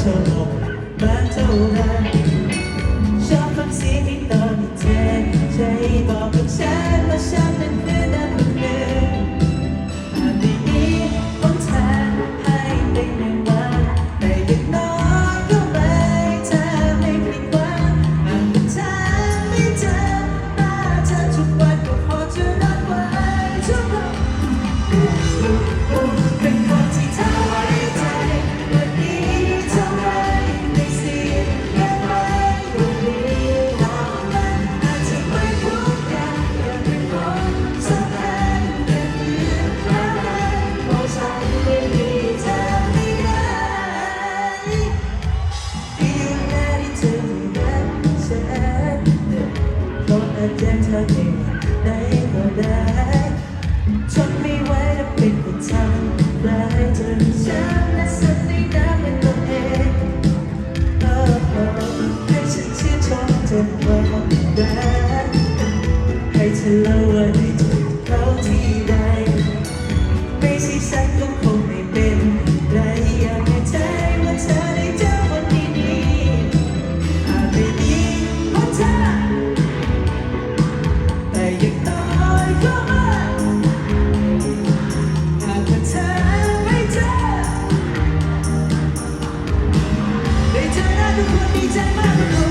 ฉัเท่าไรชอบฟังสียงที่ตอนเธอใจบอกกับฉันว่าฉัน เด็นเธอเองได้ก็ได้ They turn out to put me down my road.